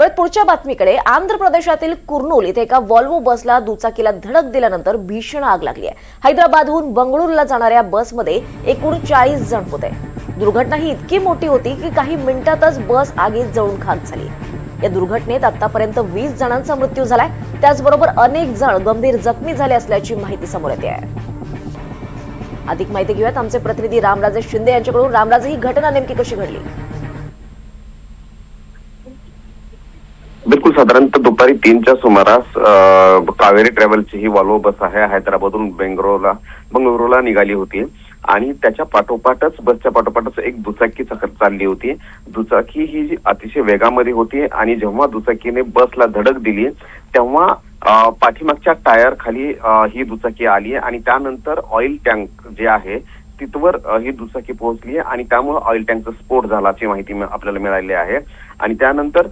परत पुढच्या बातमीकडे आंध्र प्रदेशातील कुर्नूल इथे एका वॉल्वो बसला दुचाकीला धडक दिल्यानंतर भीषण आग लागली आहे. हैदराबादहून बंगळुरूला जाणाऱ्या बसमध्ये एकूण चाळीस जण होते. दुर्घटना ही इतकी मोठी होती की काही मिनिटातच बस आगीत जळून खाक झाली. या दुर्घटनेत आतापर्यंत वीस जणांचा मृत्यू झालाय. त्याचबरोबर अनेक जण गंभीर जखमी झाले असल्याची माहिती समोर येते आहे. अधिक माहिती घेऊयात. आमचे प्रतिनिधी रामराजे शिंदे यांच्याकडून. रामराजे ही घटना नेमकी कशी घडली? बिलकुल साधारणतः दुपारी तीनच्या सुमारास कावेरी ट्रॅव्हलची ही वॉल्वो बस आहे हैदराबादहून बेंगळुरूला बंगळुरूला निघाली होती. आणि त्याच्या पाठोपाठच बसच्या पाठोपाठच एक दुचाकी चालली होती. दुचाकी ही अतिशय वेगामध्ये होती आणि जेव्हा दुचाकीने बसला धडक दिली तेव्हा पाठीमागच्या टायर खाली ही दुचाकी आली आणि त्यानंतर ऑइल टँक जे आहे तिथवर ही दुचाकी पोहोचली आणि त्यामुळे ऑइल टँकचा स्फोट झाल्याची माहिती आपल्याला मिळाली आहे. आणि त्यानंतर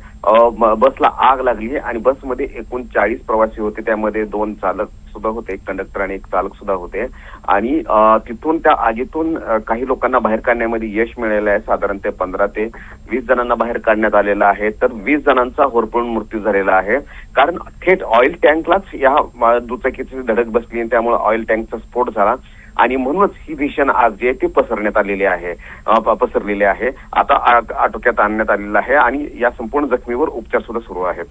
बसला आग लागली आणि बसमध्ये एकूण चाळीस प्रवासी होते. त्यामध्ये दोन चालक सुद्धा होते एक कंडक्टर आणि एक चालक सुद्धा होते. आणि तिथून त्या आगीतून काही लोकांना बाहेर काढण्यामध्ये यश मिळालेलं आहे. साधारण ते पंधरा ते वीस जणांना बाहेर काढण्यात आलेलं आहे. तर वीस जणांचा होरपळून मृत्यू झालेला आहे. कारण थेट ऑइल टँकलाच या दुचाकीची धडक बसली आणि त्यामुळे ऑइल टँकचा स्फोट झाला. आणि म्हणूनच ही भीषण आज जी आहे ती पसरण्यात आलेली आहे. पसरलेले पसरलेली आहे. आता आटोक्यात आणण्यात आलेलं आहे आणि या संपूर्ण जखमीवर उपचार सुद्धा सुरू आहेत.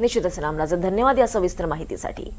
निश्चितच रामराजे धन्यवाद या सविस्तर माहितीसाठी.